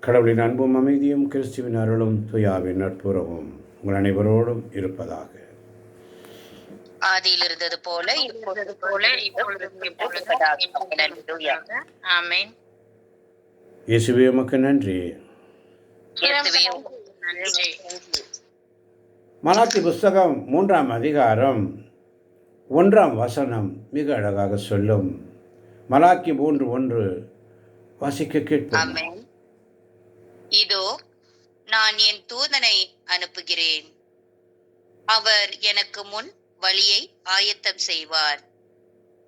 கடவுளின் அன்பும் அமைதியும் கிறிஸ்துவின் அருளும் துயாவின் நட்புறவும் உங்கள் அனைவரோடும் இருப்பதாக. ஆதியில் இருந்தது போல இப்பொழுது போல ஆமென். இயேசுவே உமக்கு நன்றி. மலாத்தி புஸ்தகம் மூன்றாம் அதிகாரம் ஒன்றாம் வசனம் மிக அழகாக சொல்லும். மலாக்கி மூன்று ஒன்று வாசிக்க கேட்போம். இதோ நான் என் தூதனை அனுப்புகிறேன். அவர் எனக்கு முன் வழியை ஆயத்தம் செய்வார்.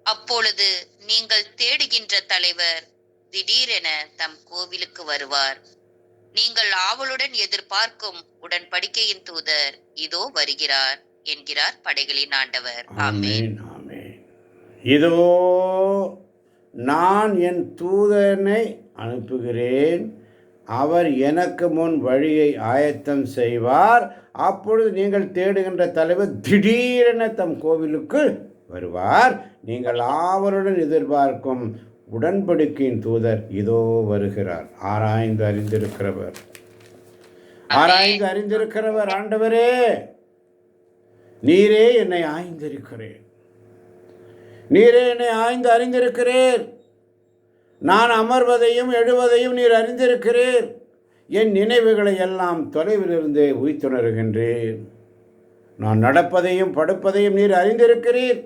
அப்பொழுது நீங்கள் தேடுகின்ற தலைவர் திடீரென தம் கோவிலுக்கு வருவார். நீங்கள் ஆவலுடன் எதிர்பார்க்கும் உடன்படிக்கையின் தூதர் இதோ வருகிறார் என்கிறார் படைகளின் ஆண்டவர். இதோ நான் என் தூதனை அனுப்புகிறேன். அவர் எனக்கு முன் வழியை ஆயத்தம் செய்வார். அப்பொழுது நீங்கள் தேடுகின்ற தலைவர் திடீரென தம் கோவிலுக்கு வருவார். நீங்கள் ஆவலுடன் எதிர்பார்க்கும் உடன்படிக்கையின் தூதர் இதோ வருகிறார். ஆராய்ந்து அறிந்திருக்கிறவர். ஆராய்ந்து அறிந்திருக்கிறவர் ஆண்டவரே நீரே என்னை ஆய்ந்திருக்கிறேன். நீரே என்னை ஆய்ந்து அறிந்திருக்கிறேன். நான் அமர்வதையும் எழுவதையும் நீர் அறிந்திருக்கிறீர். என் நினைவுகளை எல்லாம் தொலைவிலிருந்தே உய்த்துணர்கின்றேன் நான் நடப்பதையும் படுப்பதையும் நீர் அறிந்திருக்கிறீர்.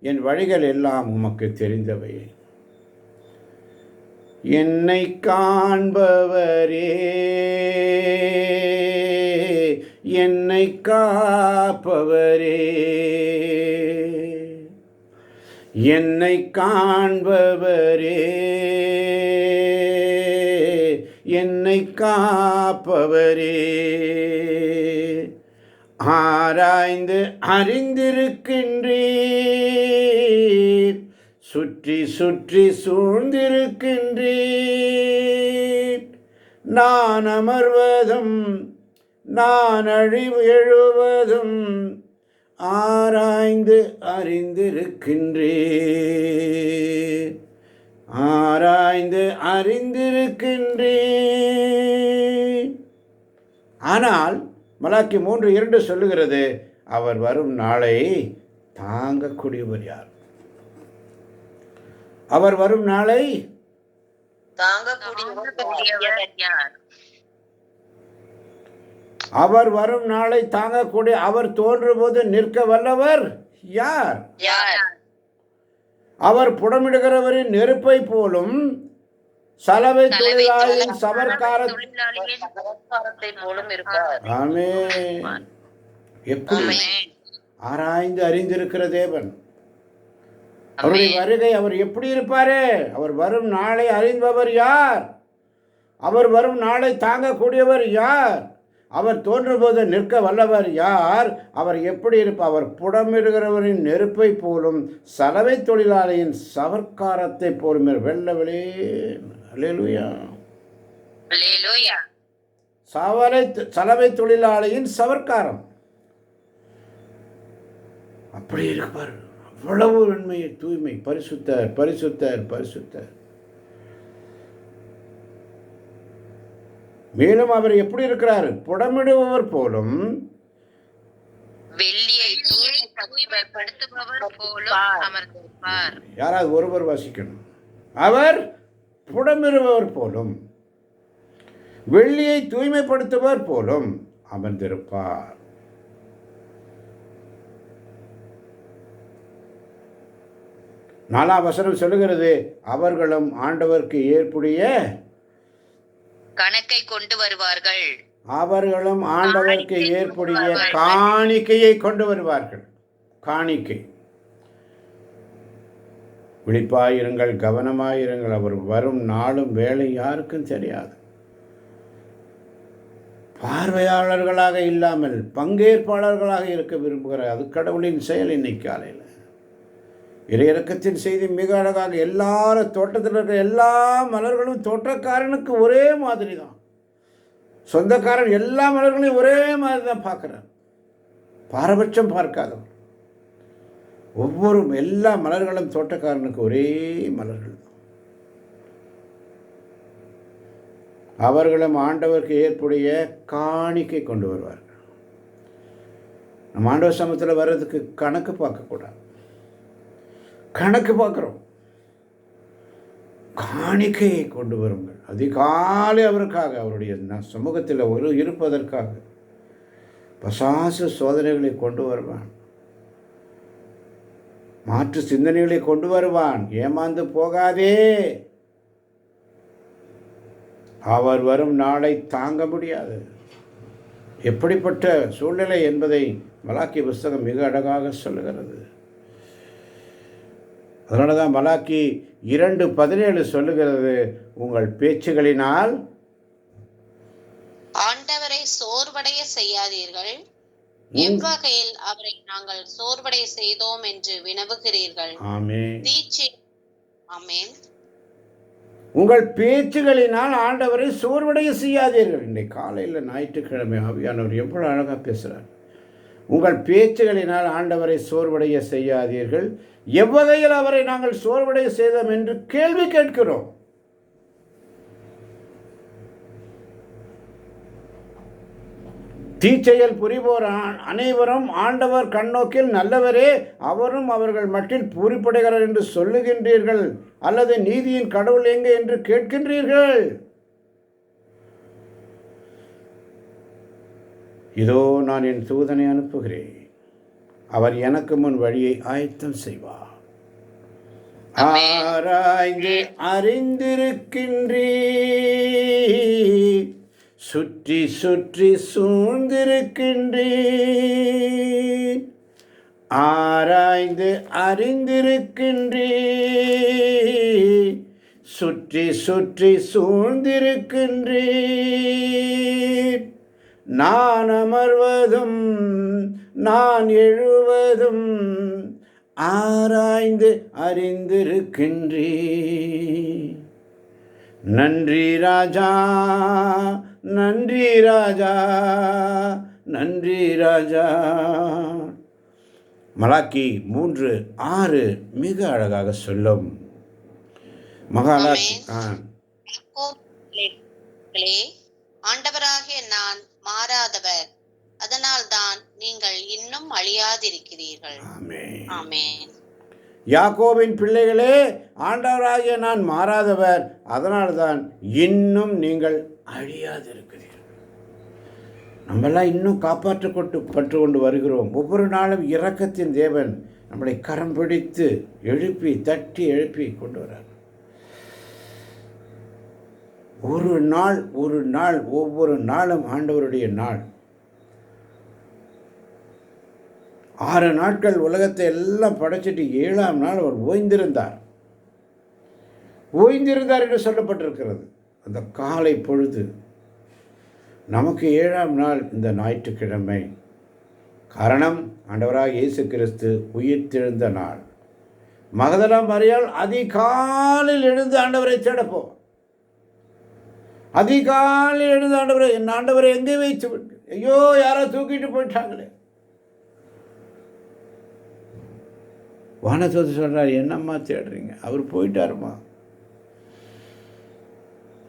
என் வழிகள் எல்லாம் உமக்கு தெரிந்தவை. என்னை காண்பவரே என்னை காப்பவரே என்னை காண்பவரே. என்னை காப்பவரே. ஆராய்ந்து அறிந்திருக்கின்றீர். சுற்றி சுற்றி சூழ்ந்திருக்கின்றீர். நான் அமர்வதும் நான் அழிவு எழுவதும் ஆராய்ந்து அறிந்திருக்கின்றேன் ஆராய்ந்து அறிந்திருக்கின்றீர் ஆனால் மலாக்கி மூன்று இரண்டு சொல்லுகிறது அவர் வரும் நாளை தாங்கக்கூடியவர் யார்? அவர் வரும் நாளை அவர் வரும் நாளை தாங்கக்கூடிய அவர் தோன்றும்போது நிற்க வல்லவர் யார்? யார்? அவர் புடமிடுகிறவரின் நெருப்பை போலும் சலவை தொழிலாளியின் சவர்க்கார ஆமே எப்படி. ஆராய்ந்து அறிந்திருக்கிற தேவன். அவருடைய வருகை அவர் எப்படி இருப்பாரு? அவர் வரும் நாளை அறிந்தவர் யார்? அவர் வரும் நாளை தாங்கக்கூடியவர் யார்? அவர் தோன்றும்போது நிற்க வல்லவர் யார்? அவர் எப்படி இருப்பார் அவர் புடமிடுகிறவரின் நெருப்பை போலும் சலவை தொழிலாளியின் சவர்க்காரத்தை போலும் வெள்ள வெளியே சவலை சலவை தொழிலாளியின் சவர்க்காரம். அப்படி இருப்பார் அவ்வளவு உண்மை தூய்மை பரிசுத்தர் பரிசுத்தர் பரிசுத்தர். மேலும் அவர் எப்படி இருக்கிறார்? புடமிடுபவர் போலும் யாராவது ஒருவர் வாசிக்கணும். அவர் புடமிடுபவர் போலும் வெள்ளியை தூய்மைப்படுத்துபவர் போலும் அமர்ந்திருப்பார். நாலாம் வசனம் சொல்லுகிறது அவர்களும் ஆண்டவருக்கு ஏற்புடைய கணக்கை கொண்டு வருவார்கள். அவர்களும் ஆண்டவருக்கு ஏற்புடைய காணிக்கையை கொண்டு வருவார்கள். காணிக்கை. விழிப்பாயிருங்கள் கவனமாயிருங்கள். அவர் வரும் நாளும் வேலை யாருக்கும் தெரியாது. பார்வையாளர்களாக இல்லாமல் பங்கேற்பாளர்களாக இருக்க விரும்புகிறார். அது கடவுளின் செயல் இன்னைக்கு காலையில். இறையிறக்கத்தின் செய்தி மிக அழகாக எல்லாரும் தோட்டத்தில் இருக்கிற எல்லா மலர்களும் தோட்டக்காரனுக்கு ஒரே மாதிரி தான் சொந்தக்காரன் எல்லா மலர்களையும் ஒரே மாதிரி தான் பார்க்குறான். பாரபட்சம் பார்க்காதவர் ஒவ்வொரு எல்லா மலர்களும் தோட்டக்காரனுக்கு ஒரே மலர்கள் தான் அவர்களும் ஆண்டவருக்கு ஏற்புடைய காணிக்கை கொண்டு வருவார்கள். நம்ம ஆண்டவர் சமத்தில் வர்றதுக்கு கணக்கு பார்க்கக்கூடாது. கணக்கு பார்க்குறோம். காணிக்கையை கொண்டு வருங்கள். அதிகாலை அவருக்காக அவருடைய சமூகத்தில் ஒரு இருப்பதற்காக. பசாசு சோதனைகளை கொண்டு வருவான். மாற்று சிந்தனைகளை கொண்டு வருவான். ஏமாந்து போகாதே. அவர் வரும் நாளை தாங்க முடியாது. எப்படிப்பட்ட சூழ்நிலை என்பதை மலாக்கி புஸ்தகம் மிக அழகாக சொல்லுகிறது. அதனால தான் மலாக்கி இரண்டு பதினேழு சொல்லுகிறது உங்கள் பேச்சுகளினால் ஆண்டவரை சோர்வடைய செய்யாதீர்கள். எவ்வகையில் அவரை நாங்கள் சோர்வடைய செய்தோம் என்று வினவுகிறீர்கள். ஆமென். உங்கள் பேச்சுகளினால் ஆண்டவரை சோர்வடைய செய்யாதீர்கள். இன்றைக்கு காலையில் ஞாயிற்றுக்கிழமை ஆவியானவர் எவ்வளோ அழகாக பேசுகிறார் உங்கள் பேச்சுகளினால் ஆண்டவரை சோர்வடைய செய்யாதீர்கள். எவ்வகையில் அவரை நாங்கள் சோர்வடைய செய்தோம் என்று கேள்வி கேட்கிறோம். தீச்செயல் புரிவோர் அனைவரும் ஆண்டவர் கண்ணோக்கில் நல்லவரே அவரும் அவர்கள் மட்டில் பூரிப்படைகிறார் என்று சொல்லுகின்றீர்கள். அல்லது நீதியின் கடவுள் எங்கே என்று கேட்கின்றீர்கள்? இதோ நான் என் தூதனை அனுப்புகிறேன். அவர் எனக்கு முன் வழியை ஆயத்தம் செய்வார். ஆராய்ந்து அறிந்திருக்கின்றீ சுற்றி சுற்றி சூழ்ந்திருக்கின்றீர். ஆராய்ந்து அறிந்திருக்கின்றீர். சுற்றி சுற்றி சூழ்ந்திருக்கின்றீர். நான் அமர்வதும் நான் எழுவதும் ஆராய்ந்து அறிந்திருக்கின்றீர். நன்றி ராஜா நன்றி ராஜா நன்றி ராஜா. மலாக்கி மூன்று ஆறு மிக அழகாக சொல்லும். யாக்கோபே, ஆண்டவராகிய நான் மாறாதவர். அதனால்தான் நீங்கள் இன்னும் அழியாதிருக்கிறீர்கள். ஆமென். யாக்கோபின் பிள்ளைகளே ஆண்டவராகிய நான் மாறாதவர். அதனால்தான் இன்னும் நீங்கள் அழியாதிருக்கிறீர்கள். நம்மெல்லாம் இன்னும் காப்பாற்று கொண்டு பற்று கொண்டு வருகிறோம். ஒவ்வொரு நாளும் இரக்கத்தின் தேவன் நம்மளை கரம் பிடித்து எழுப்பி தட்டி எழுப்பி கொண்டு வரார். ஒரு நாள் ஒரு நாள் ஒவ்வொரு நாளும் ஆண்டவருடைய நாள். ஆறு நாட்கள் உலகத்தை எல்லாம் படைச்சிட்டு ஏழாம் நாள் அவர் ஓய்ந்திருந்தார். ஓய்ந்திருந்தார் என்று சொல்லப்பட்டிருக்கிறது. அந்த காலை பொழுது நமக்கு ஏழாம் நாள் இந்த ஞாயிற்றுக்கிழமை. காரணம் ஆண்டவராக இயேசு கிறிஸ்து உயிர்த்தெழுந்த நாள். மகதலாம் மறியால் அதிகாலில் எழுந்து ஆண்டவரை தேடப்போம் அதிகாலையில் எழுந்த ஆண்டவரை என் ஆண்டவரை எங்கே வைத்து விட்டு ஐயோ யாரோ தூக்கிட்டு போயிட்டாங்களே. வானசோதி சொல்கிறார் என்னம்மா தேடுறீங்க? அவர் போயிட்டாருமா.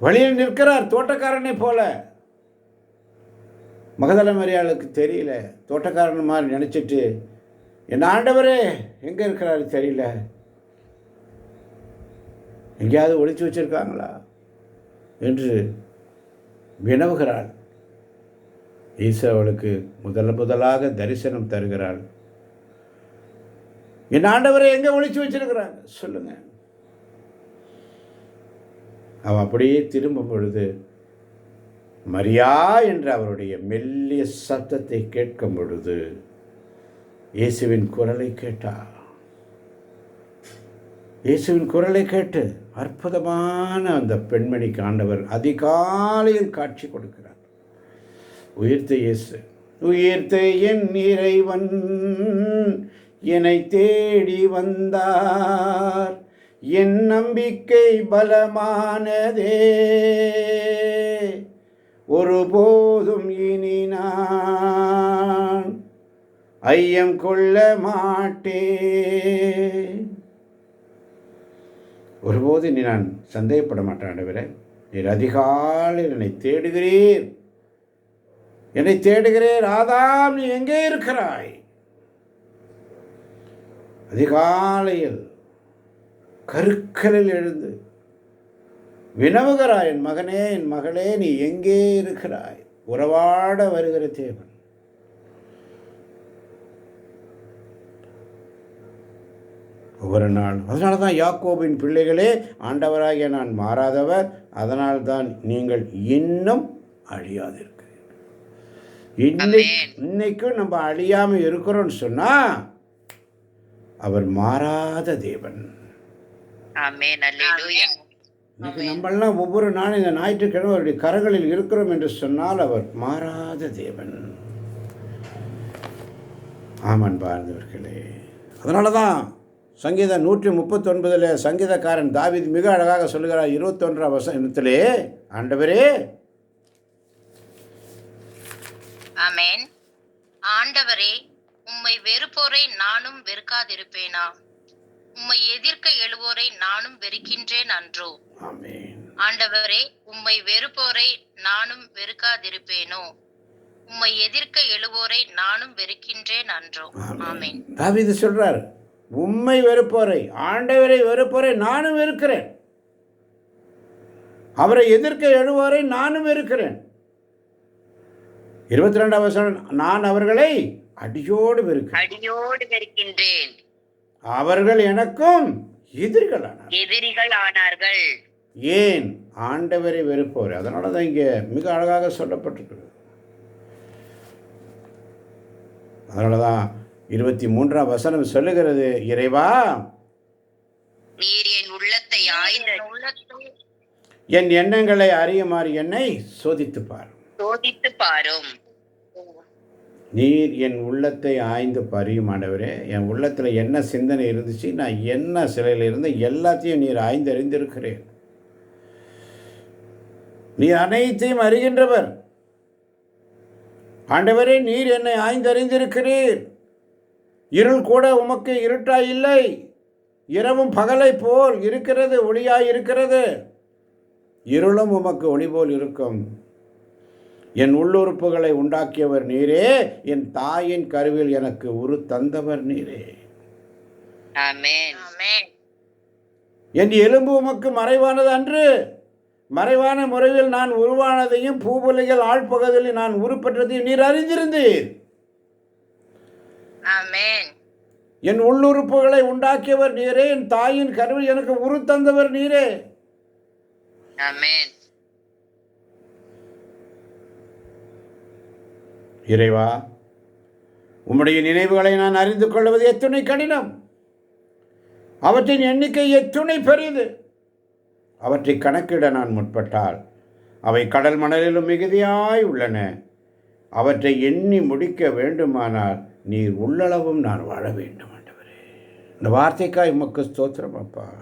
வழியில் நிற்கிறார் தோட்டக்காரனை போல. மகதல மரியாளுக்கு தெரியல. தோட்டக்காரன் மாதிரி நினச்சிட்டு என் ஆண்டவரே எங்கே இருக்கிறாரு தெரியல? எங்கேயாவது ஒழிச்சு வச்சிருக்காங்களா? என்று வினவுகிறாள். ஈசு அவளுக்கு முதல் முதலாக தரிசனம் தருகிறாள். என் ஆண்டவரை எங்கே ஒழிச்சு வச்சிருக்கிறாங்க சொல்லுங்க. அவன் அப்படியே திரும்பும் பொழுது மரியா என்ற அவருடைய மெல்லிய சத்தத்தை கேட்கும் பொழுது இயேசுவின் குரலை கேட்டா இயேசுவின் குரலை கேட்டு அற்புதமான அந்த பெண்மணி காண்டவர் அதிகாலையில் காட்சி கொடுக்கிறார். உயிர்த்த இயேசு உயிர்த்த என் இறைவன் என்னை தேடி வந்தார். என் நம்பிக்கை பலமானதே. ஒருபோதும் இனி நான் ஐயம் கொள்ள மாட்டேன். ஒருபோது இனி நான் சந்தேகப்பட மாட்டேன் ஆண்டவரே. நீர் அதிகாலையில் என்னை தேடுகிறீர். என்னை தேடுகிறேன் ஆதாம் நீ எங்கே இருக்கிறாய்? அதிகாலையில் கருக்கலில் எழுந்து வினவுகிறாய் என் மகனே என் மகளே நீ எங்கே இருக்கிறாய்? உறவாட வருகிற தேவன். ஒவ்வொரு நாள். அதனால தான் யாக்கோபின் பிள்ளைகளே ஆண்டவராகிய நான் மாறாதவர் அதனால் தான் நீங்கள் இன்னும் அழியாதிருக்கிறீர்கள். இன்னைக்கு இன்னைக்கும் நம்ம அழியாமல் இருக்கிறோம்னு சொன்னால் அவர் மாறாத தேவன். இன்னைக்கு நம்மெல்லாம் ஒவ்வொரு நாளும் இந்த ஞாயிற்றுக்கிழமை அவருடைய கரங்களில் இருக்கிறோம் என்று சொன்னால் அவர் மாறாத தேவன். ஆமன் பார்ந்தவர்களே அதனால தான் சங்கீதம் நூற்றி முப்பத்தொன்பதில் சங்கீதக்காரன் தாவீது மிக அழகாக சொல்லுகிறார் இருபத்தொன்றாம் வசனத்திலே ஆண்டவரே. ஆமென். ஆண்டவரே உம்மை வெறுப்போரை நானும் வெறுக்காதிருப்பேனா? உம்மை எதிர்க்க எழுவோரை நானும் வெறுக்கின்றேன் அன்றோ? ஆண்டவரே உம்மை வெறுப்போரை நானும் வெறுக்காதிருப்பேனோ? உம்மை எதிர்க்க எழுவோரை நானும் வெறுக்கின்றேன் அன்றோ? ஆமென். தாவீது சொல்றார் உம்மை வெறுப்போரை ஆண்டவரை வெறுப்போரை நானும் வெறுக்கிறேன். அவரை எதிர்க்க எழுவோரை நானும் வெறுக்கிறேன். இருபத்தி ரெண்டாம் வசனம் நான் அவர்களை அடியோடு அடியோடு வெறுக்கின்றேன். அவர்கள் எனக்கும் எதிரிகளானார் எதிரிகள் ஆனார்கள் ஏன்? ஆண்டவரை வெறுப்போர் அதனால தான் இங்கே மிக அழகாக சொல்லப்பட்டிருக்கிறது. அதனால தான் இருபத்தி மூன்றாம் வசனம் சொல்லுகிறது இறைவா நீர் என் உள்ளத்தை என் எண்ணங்களை அறியுமாறு என்னை சோதித்து பார் சோதித்து பாரும். நீர் என் உள்ளத்தை ஆய்ந்து பறியும் ஆண்டவரே என் உள்ளத்தில் என்ன சிந்தனை இருந்துச்சு நான் என்ன சிலையில் இருந்து எல்லாத்தையும் நீர் ஆய்ந்து அறிந்திருக்கிறேன் நீர் அனைத்தையும் அறிகின்றவர். ஆண்டவரே நீர் என்னை ஆய்ந்தறிந்திருக்கிறீர். இருள் கூட உமக்கு இருட்டாய் இல்லை. இரவும் பகலை போல் இருக்கிறது ஒளியாய் இருக்கிறது. இருளும் உமக்கு ஒளி போல் இருக்கும். என் உள்ளுறுப்புகளை உண்டாக்கியவர் நீரே என் தாயின் கருவில் எனக்கு உரு தந்தவர் நீரே. ஆமென். ஆமென். என் எலும்பு உமக்கு மறைவானது அன்று. மறைவான முறையில் நான் உருவானதையும் பூவுலைகள் ஆழ்பகுதியில் நான் உருப்பெற்றதையும் நீர் அறிந்திருந்தீர். என் உள்ளுறுப்புகளை உண்டாக்கியவர் நீரே என் தாயின் கருவில் எனக்கு உரு தந்தவர் நீரே இறைவா உம்முடைய நினைவுகளை நான் அறிந்து கொள்வது எத்துணை கடினம். அவற்றின் எண்ணிக்கை எத்துணை பெரிது அவற்றை கணக்கிட நான் முற்பட்டால் அவை கடல் மணலிலும் மிகுதியாய் உள்ளன. அவற்றை எண்ணி முடிக்க வேண்டுமானால் நீர் உள்ளளவும் நான் வாழ வேண்டும் ஆண்டவரே. இந்த வார்த்தைக்காய் உமக்கு ஸ்தோத்திரம் அப்பா.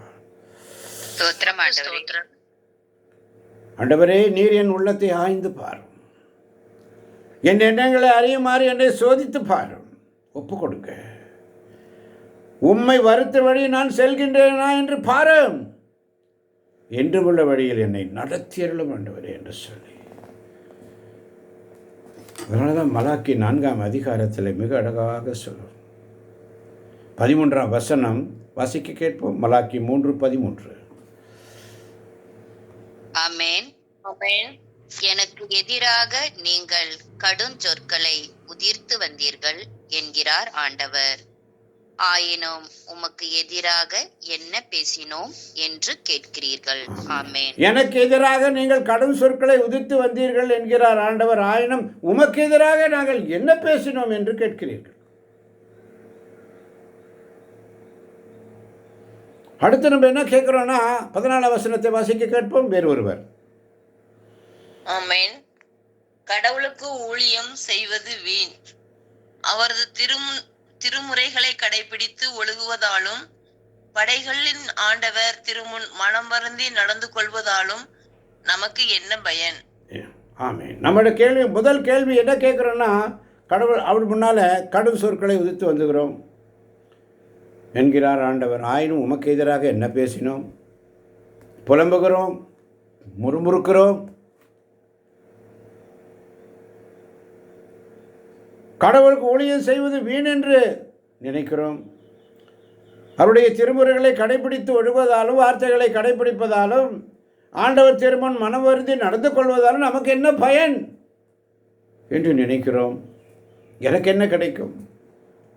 ஆண்டவரே. நீர் என் உள்ளத்தை ஆய்ந்து பாரும். என் எண்ணங்களை அறியுமாறு என்னை சோதித்து பாரும். ஒப்பு கொடுக்க உம்மை வருத்த வழி நான் செல்கின்றேனா என்று பாரும். என்று உள்ள வழியில் என்னை நடத்தியருளும் ஆண்டவரே என்று சொல்லி. அதனால தான் மலாக்கி நான்காம் அதிகாரத்தில் மிக அழகாக சொல்லும் பதிமூன்றாம் வசனம் வாசிக்க கேட்போம். மலாக்கி மூன்று பதிமூன்று. எனக்கு எதிராக நீங்கள் கடும் சொற்களை உதிர்த்து வந்தீர்கள் என்கிறார் ஆண்டவர். ஆயினும் உமக்கு எதிராக என்ன பேசினோம் என்று கேட்கிறீர்கள். ஆமென். எனக்கு எதிராக நீங்கள் கடும் சொற்களை உதிர்த்து வந்தீர்கள் என்கிறார் ஆண்டவர். ஆயினும் உமக்கு எதிராக நாங்கள் என்ன பேசினோம் என்று கேட்கிறீர்கள். அடுத்து நம்ம என்ன கேட்குறோன்னா பதினாலாம் வசனத்தை வாசிக்க கேட்போம் வேறு ஒருவர் ஆமென். கடவுளுக்கு ஊழியம் செய்வது வீண். அவரது திரும் திருமுறைகளை கடைபிடித்து ஒழுகுவதாலும் படைகளின் ஆண்டவர் திருமுன் மனம் வருந்தி நடந்து கொள்வதாலும் நமக்கு என்ன பயன்? ஆமே நம்மளோட கேள்வி முதல் கேள்வி என்ன கேட்குறோன்னா கடவுள் அவர் முன்னால் கடும் சொற்களை உதித்து வந்துகிறோம். என்கிறார் ஆண்டவர் ஆயினும் உமக்கு எதிராக என்ன பேசினோம்? புலம்புகிறோம் முறுமுறுக்கிறோம் கடவுளுக்கு ஊழியம் செய்வது வீண் என்று நினைக்கிறோம். அவருடைய திருமுறைகளை கடைபிடித்து ஒழுவதாலும் வார்த்தைகளை கடைபிடிப்பதாலும் ஆண்டவர் திருமன் மனம் வருந்தி நடந்து கொள்வதாலும் நமக்கு என்ன பயன் என்று நினைக்கிறோம். எனக்கு என்ன கிடைக்கும்?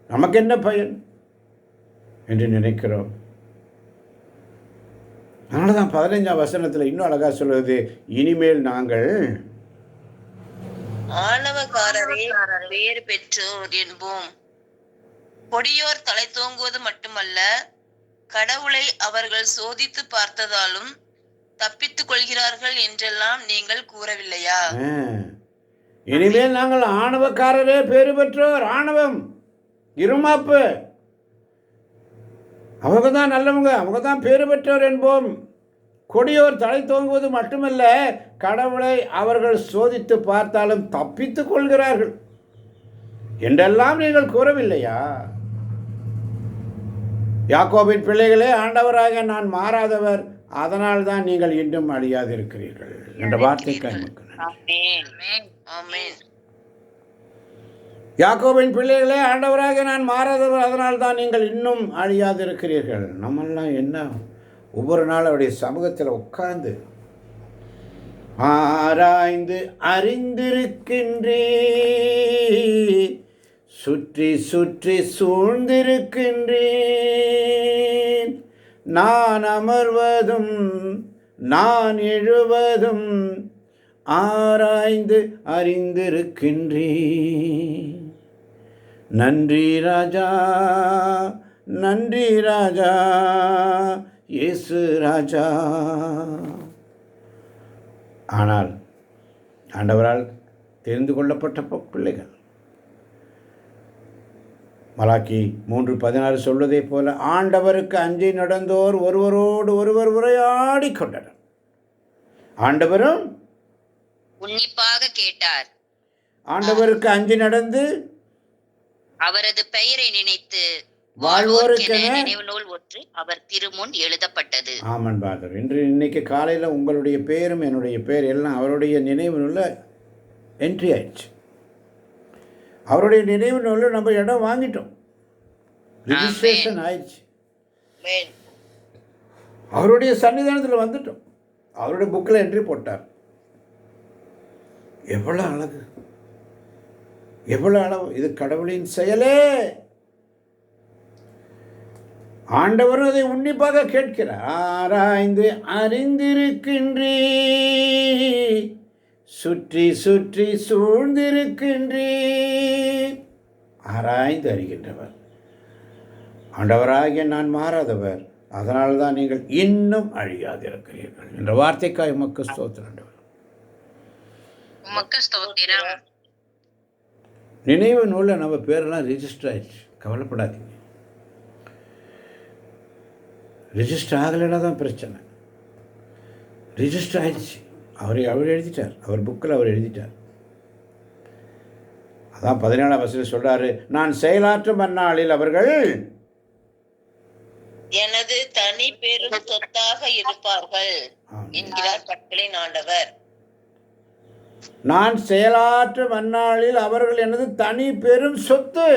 நமக்கு என்ன பயன் என்று நினைக்கிறோம். அதனால தான் பதினைஞ்சாம் வசனத்தில் இன்னும் அழகாக சொல்வது இனிமேல் நாங்கள் ஆணவக்காரரே வேறு பெற்றோர் என்போம். கொடியோர் தலை தோங்குவது மட்டுமல்ல கடவுளை அவர்கள் சோதித்து பார்த்ததாலும் தப்பித்துக் கொள்கிறார்கள் என்றெல்லாம் நீங்கள் கூறவில்லையா? இனிமேல் நாங்கள் ஆணவக்காரரே பேறு பெற்றோர் ஆணவம் இருமாப்பு. அவங்க தான் நல்லவங்க அவங்க தான் பேறு பெற்றோர் என்போம். கொடியோர் தலை தோங்குவது மட்டுமல்ல கடவுளை அவர்கள் சோதித்து பார்த்தாலும் தப்பித்துக் கொள்கிறார்கள். என்றெல்லாம் நீங்கள் கூறவில்லையா? யாக்கோபின் பிள்ளைகளே ஆண்டவராக நான் மாறாதவர் அதனால் தான் நீங்கள் இன்னும் அழியாதிருக்கிறீர்கள். என்ற ஆமென் யாக்கோபின் பிள்ளைகளே ஆண்டவராக நான் மாறாதவர் அதனால் தான் நீங்கள் இன்னும் அழியாதிருக்கிறீர்கள். நம்மெல்லாம் என்ன ஒவ்வொரு நாள் அவருடைய சமூகத்தில் உட்கார்ந்து ஆராய்ந்து அறிந்திருக்கின்றே சுற்றி சுற்றி சூழ்ந்திருக்கின்றேன். நான் அமர்வதும் நான் எழுவதும் ஆராய்ந்து அறிந்திருக்கின்றேன். நன்றி ராஜா நன்றி ராஜா இயேசு ராஜா. ஆனால் ஆண்டவரால் தெரிந்து கொள்ளப்பட்ட பிள்ளைகள். மலாக்கி மூன்று பதினாறு சொல்வதைப் போல ஆண்டவருக்கு அஞ்சி நடந்தோர் ஒருவரோடு ஒருவர் உரையாடி கொண்டனர். ஆண்டவரும் உன்னிப்பாக கேட்டார். ஆண்டவருக்கு அஞ்சி நடந்து அவரது பெயரை நினைத்து வாழ்வோருக்கென நினைவு நூல் ஒன்று அவர் திருமுன் எழுதப்பட்டது. ஆமன் பாதர். இன்று இன்னைக்கு காலையில் உங்களுடைய பேரும் என்னுடைய பேர் எல்லாம் அவருடைய நினைவு நூலில் என்ட்ரி ஆயிடுச்சு. அவருடைய நினைவு நூலில் நம்ம இடம் வாங்கிட்டோம். ரிஜிஸ்ட்ரேஷன் ஆயிடுச்சு. அவருடைய சன்னிதானத்தில் வந்துட்டோம். அவருடைய புக்கில் என்ட்ரி போட்டார். எவ்வளோ அழகு. எவ்வளோ அளவு. இது கடவுளின் செயலே! ஆண்டவரும் அதை உன்னிப்பாக கேட்கிறார். ஆராய்ந்து அறிந்திருக்கின்றே. சுற்றி சுற்றி சூழ்ந்திருக்கின்றே. ஆராய்ந்து அறிகின்றவர். ஆண்டவராகிய நான் மாறாதவர். அதனால தான் நீங்கள் இன்னும் அழியாதிருக்கிறீர்கள். என்ற வார்த்தைக்காய் ஆண்டவர். உமக்கு ஸ்தோத்திரம். நினைவு நூலில் நம்ம பேரெல்லாம் ரிஜிஸ்டர் ஆயிடுச்சு. கவலைப்படாதீங்க. ரிஜிஸ்டர் ஆகலைன்னா தான் பிரச்சனை ரிஜிஸ்டர் ஆயிடுச்சு அவர் அவர் எழுதிட்டார் அவர் புக்கில் அவர் எழுதிட்டார் அதான் பதினேழாம் வசதியில் சொல்றாரு நான் செயலாற்றும் அந்நாளில் அவர்கள் எனது தனி பெரும் சொத்தாக இருப்பார்கள். என்கிறார் கட்டளின் ஆண்டவர். நான் செயலாற்றும் அந்நாளில் அவர்கள் எனது தனி பெரும் சொத்து.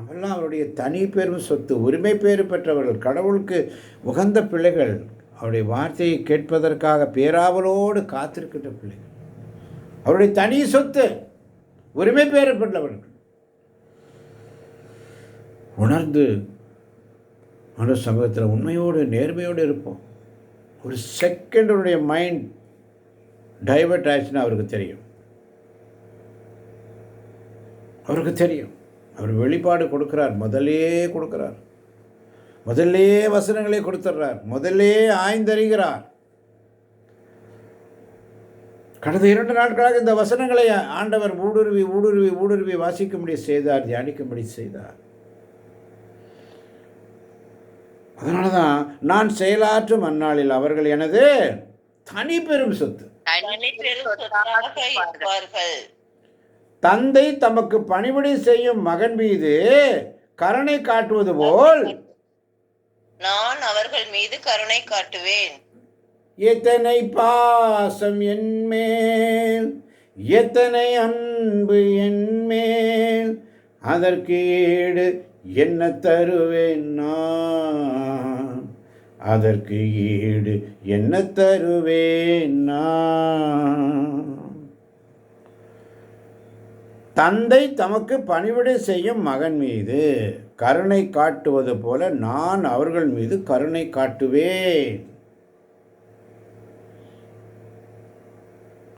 நம்மெல்லாம் அவருடைய தனி பெரும் சொத்து உரிமை பேறு பெற்றவர்கள் கடவுளுக்கு உகந்த பிள்ளைகள் அவருடைய வார்த்தையை கேட்பதற்காக பேராவலோடு காத்திருக்கின்ற பிள்ளைகள். அவருடைய தனி சொத்து உரிமை பேறு பெற்றவர்கள். உணர்ந்து மனு சமூகத்தில் உண்மையோடு நேர்மையோடு இருப்போம். ஒரு செகண்டுடைய மைண்ட் டைவர்ட் ஆயிடுச்சுன்னா அவருக்கு தெரியும். அவருக்கு தெரியும். அவர் வெளிப்பாடு கொடுக்கிறார். முதல்லே கொடுக்கிறார். முதல்லே வசனங்களே கொடுத்துட்றார். முதல்லே ஆய்ந்தறிகிறார். கடந்த இரண்டு நாட்களாக இந்த வசனங்களை ஆண்டவர் ஊடுருவி ஊடுருவி ஊடுருவி வாசிக்கும்படி செய்தார் தியானிக்கும்படி செய்தார். அதனால தான் நான் செயலாற்றும் அந்நாளில் அவர்கள் எனது தனி பெரும் சொத்து தனி பெரும் சொத்தாக இருப்பார்கள் தந்தை தமக்கு பணிவிடை செய்யும் மகன் மீது கருணை காட்டுவது போல். நான் அவர்கள் மீது கருணை காட்டுவேன். எத்தனை பாசம் என்மேல் எத்தனை அன்பு என்மேல் அதற்கு ஈடு என்ன தருவேன் நான்? அதற்கு ஈடு என்ன தருவேன் நான்? தந்தை தமக்கு பணிவிடை செய்யும் மகன் மீது கருணை காட்டுவது போல நான் அவர்கள் மீது கருணை காட்டுவேன்.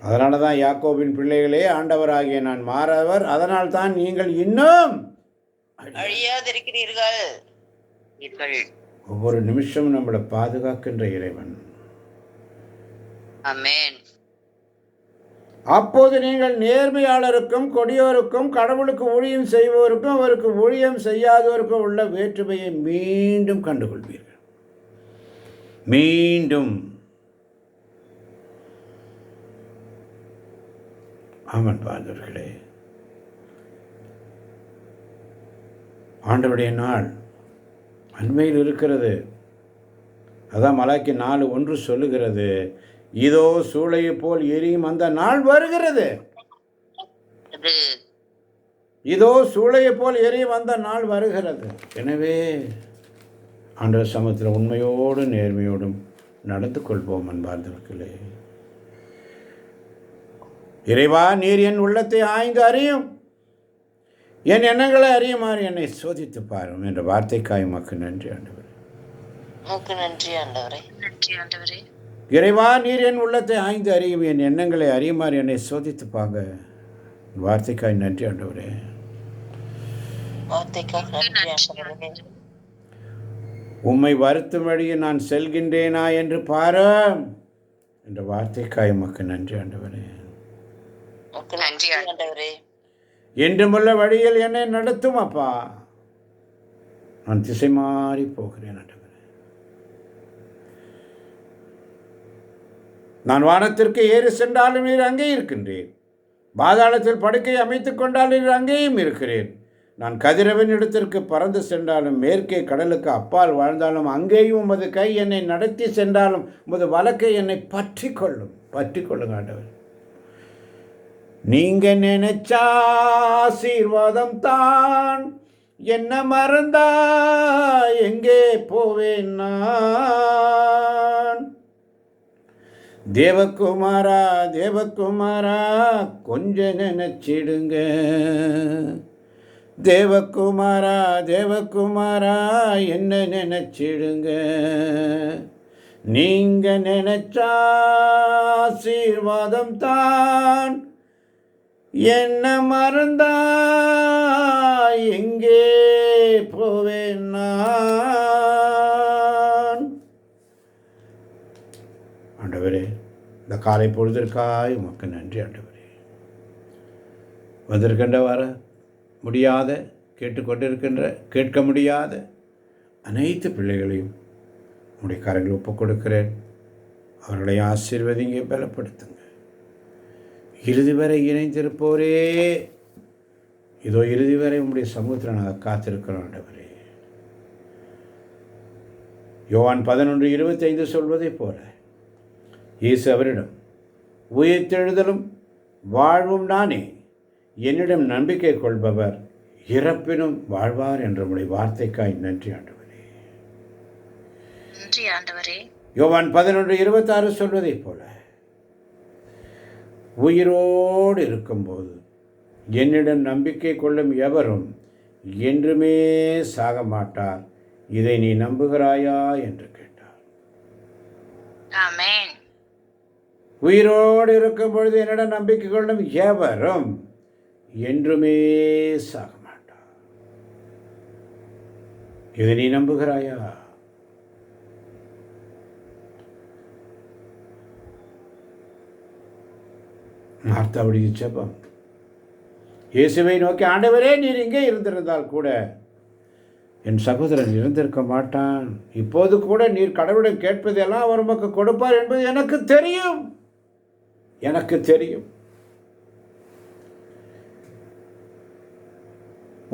அதனால தான் யாக்கோபின் பிள்ளைகளே ஆண்டவராகிய நான் மாறவர். அதனால் தான் நீங்கள் இன்னும் அழியாதிருக்கிறீர்கள். ஒவ்வொரு நிமிஷமும் நம்மளை பாதுகாக்கின்ற இறைவன். அமேன் அப்போது நீங்கள் நேர்மையாளருக்கும் கொடியோருக்கும் கடவுளுக்கு ஊழியம் செய்வோருக்கும் அவருக்கு ஊழியம் செய்யாதோருக்கும் உள்ள வேற்றுமையை மீண்டும் கண்டுகொள்வீர்கள். மீண்டும். ஆமன் பாந்தவர்களே ஆண்டவுடைய நாள் அண்மையில் இருக்கிறது. அதான் மலாக்கி நாலு ஒன்று சொல்லுகிறது. இதோ சூளையைப் போல் எரியும் அந்த நாள் வருகிறது. இதோ சூளையைப் போல் எரியும் அந்த நாள் வருகிறது. எனவே ஆண்டவர் சமத்தில் உண்மையோடு நேர்மையோடும் நடந்து கொள்வோம் அன்பார்ந்தவர்களே. இறைவா நீர் என் உள்ளத்தை ஆய்ந்து அறியும். என் எண்ணங்களை அறியுமாறு என்னை சோதித்து பாரும். என்ற வார்த்தைக்காய் உமக்கு நன்றி ஆண்டவர். நன்றி ஆண்டவரே. நன்றி ஆண்டவரே. இறைவா நீர் என் உள்ளத்தை ஆய்ந்து அறியும். என் எண்ணங்களை அறியுமாறு என்னை சோதித்து பாங்க வார்த்தைக்காய் நன்றி ஆண்டவரே. உம்மை வருத்தும் வழியில் நான் செல்கின்றேனா என்று பாரும். என்ற வார்த்தைக்காய் உமக்கு நன்றி ஆண்டவரே. நன்றி ஆண்டவரே. என்றுமுள்ள வழியில் என்னை நடத்தும் அப்பா. நான் திசை மாறி போகிறேன் ஆண்டவரே. நான் வானத்திற்கு ஏறி சென்றாலும் நீர் அங்கே இருக்கின்றேன். பாதாளத்தில் படுக்கை அமைத்துக் கொண்டால் நீர் அங்கேயும் இருக்கிறேன். நான் கதிரவன் இடத்திற்கு பறந்து சென்றாலும் மேற்கே கடலுக்கு அப்பால் வாழ்ந்தாலும் அங்கேயும் உமது கை என்னை நடத்தி சென்றாலும் உமது வழக்கை என்னை பற்றி கொள்ளும் பற்றி கொள்ளுங்க ஆண்டவர். நீங்க நினைச்சா ஆசீர்வாதம் தான். என்ன மறந்தா எங்கே போவேன் நான்? தேவகுமாரா தேவகுமாரா கொஞ்சம் நினைச்சிடுங்க. தேவகுமாரா தேவகுமாரா என்ன நினைச்சிடுங்க. நீங்க நினைச்சா ஆசீர்வாதம் தான் என்ன மறந்தா எங்கே போவேன் நான்? ஆண்டவரே இந்த காலை பொழுதிற்காய் உமக்கு நன்றி ஆண்டவரே. வந்திருக்கின்ற வர முடியாத கேட்டுக்கொண்டிருக்கின்ற கேட்க முடியாத அனைத்து பிள்ளைகளையும் உடைய கரங்கள் ஒப்புக் கொடுக்கிறேன் அவர்களை ஆசீர்வதிங்க பலப்படுத்துங்க. இறுதி வரை இணைந்திருப்போரே. இதோ இறுதி வரை உங்களுடைய சமூகத்தில் நாங்கள் காத்திருக்கிறோம் ஆண்டவரே. யோவான் பதினொன்று இருபத்தைந்து சொல்வதைப் போல இயேசு அவரிடம் உயிர்த்தெழுதலும் வாழ்வும் நானே. என்னிடம் நம்பிக்கை கொள்பவர் இறப்பினும் வாழ்வார் என்ற உடைய வார்த்தைக்காய். நன்றி ஆண்டவரே. நன்றி ஆண்டவரே. யோவான் பதினொன்று இருபத்தாறு சொல்வதைப் போல உயிரோடு இருக்கும்போது என்னிடம் நம்பிக்கை கொள்ளும் எவரும் என்றுமே சாக மாட்டார். இதை நீ நம்புகிறாயா? என்று கேட்டார். ஆமென். உயிரோடு இருக்கும் பொழுது என்னிடம் நம்பிக்கை கொள்ளும் எவரும் என்றுமே சாக மாட்டார் இதை நீ நம்புகிறாயா? மார்த்தாவுடைய ஜெபம். இயேசுவை நோக்கி ஆண்டவரே நீர் இங்கே இருந்திருந்தால் கூட என் சகோதரன் இருந்திருக்க மாட்டான். இப்போது கூட நீர் கடவுளிடம் கேட்பதெல்லாம் அவர் உமக்கு கொடுப்பார் என்பது எனக்கு தெரியும். எனக்கு தெரியும்.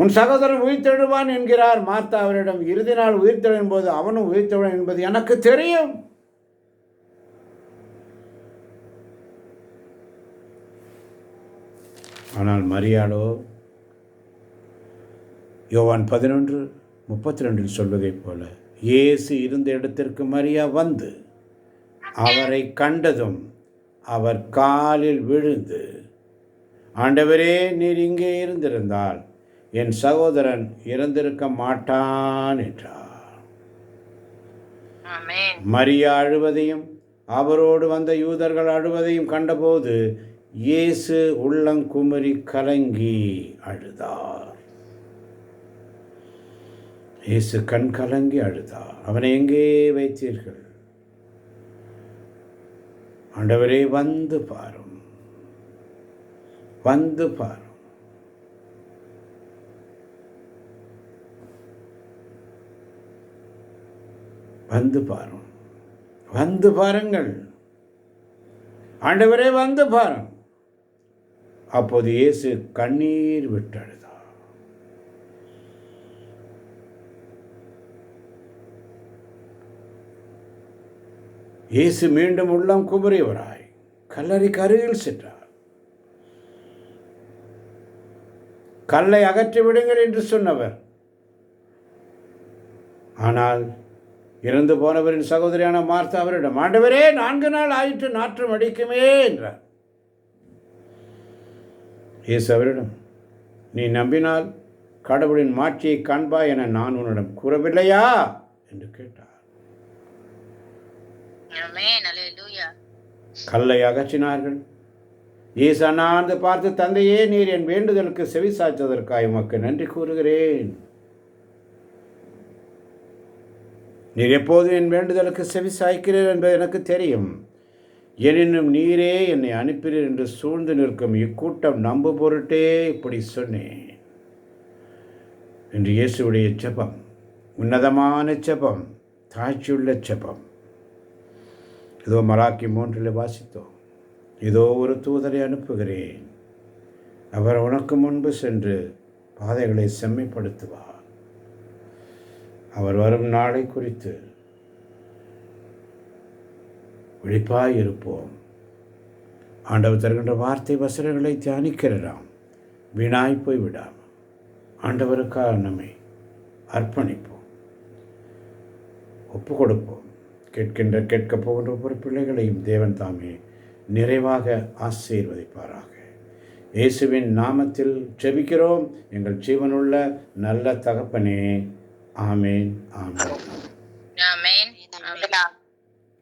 உன் சகோதரன் உயிர்த்தெழுவான் என்கிறார். மார்த்தா அவரிடம் இறுதி நாள் உயிர்த்தெழும் போது அவனும் உயிர்த்தெழும் என்பது எனக்கு தெரியும். ஆனால் மரியாளோ யோவான் பதினொன்று முப்பத்தி ரெண்டில் சொல்வதைப் போல இயேசு இருந்த இடத்திற்கு மரியா வந்து அவரை கண்டதும் அவர் காலில் விழுந்து ஆண்டவரே நீர் இங்கே இருந்திருந்தால் என் சகோதரன் இறந்திருக்க மாட்டான் என்றார். மரியா அழுவதையும் அவரோடு வந்த யூதர்கள் அழுவதையும் கண்டபோது இயேசு உள்ளங்குமரி கலங்கி அழுதார். இயேசு கண் கலங்கி அழுதார். அவனை எங்கே வைத்தீர்கள்? ஆண்டவரே வந்து பாரும். வந்து பாரும். வந்து பாரும். வந்து பாருங்கள். ஆண்டவரே வந்து பாரும். அப்போது இயேசு கண்ணீர் விட்டாடு இயேசு மீண்டும் உள்ளம் குமரியவராய் கல்லறைக்கு அருகில் சென்றார். கல்லை அகற்றி விடுங்கள் என்று சொன்னவர். ஆனால் இறந்து போனவரின் சகோதரியான மார்த்தா அவரிடம் ஆண்டவரே நான்கு நாள் ஆயிற்று நாற்றம் அடிக்குமே என்றார். இயேசு அவரிடம் நீ நம்பினால் கடவுளின் மாட்சியை காண்பா என நான் உன்னிடம் கூறவில்லையா? என்று கேட்டார். கல்லை அகற்றினார்கள். இயேசு அண்ணாந்து பார்த்து தந்தையே நீர் என் வேண்டுதலுக்கு செவி சாய்த்ததற்காக உமக்கு நன்றி கூறுகிறேன். நீர் எப்போது என் வேண்டுதலுக்கு செவி சாய்க்கிறீர் என்பது எனக்கு தெரியும். எனினும் நீரே என்னை அனுப்பினீர் என்று சூழ்ந்து நிற்கும் இக்கூட்டம் நம்பு பொருட்டே இப்படி சொன்னேன். என்று இயேசுடைய செபம் உன்னதமான செபம் தாழ்ச்சியுள்ள செபம் இதோ மலாக்கி மூன்றில் வாசித்தோம். இதோ ஒரு தூதரை அனுப்புகிறேன். அவர் உனக்கு முன்பு சென்று பாதைகளை செம்மைப்படுத்துவார் அவர் வரும் நாளை குறித்து விழிப்பாய் இருப்போம். ஆண்டவர் தருகின்ற வார்த்தை வசனங்களை தியானிக்கிறாம் வீணாய் போய் விடாமல் ஆண்டவருக்காக நம்மை அர்ப்பணிப்போம். ஒப்பு கொடுப்போம் கேட்கின்ற கேட்கப் போகின்ற ஒவ்வொரு பிள்ளைகளையும் தேவன் தாமே நிறைவாக ஆசீர்வதிப்பாராக. இயேசுவின் நாமத்தில் ஜெபிக்கிறோம். எங்கள் ஜீவனுள்ள நல்ல தகப்பனே. ஆமேன். ஆமேன். ஆமென்.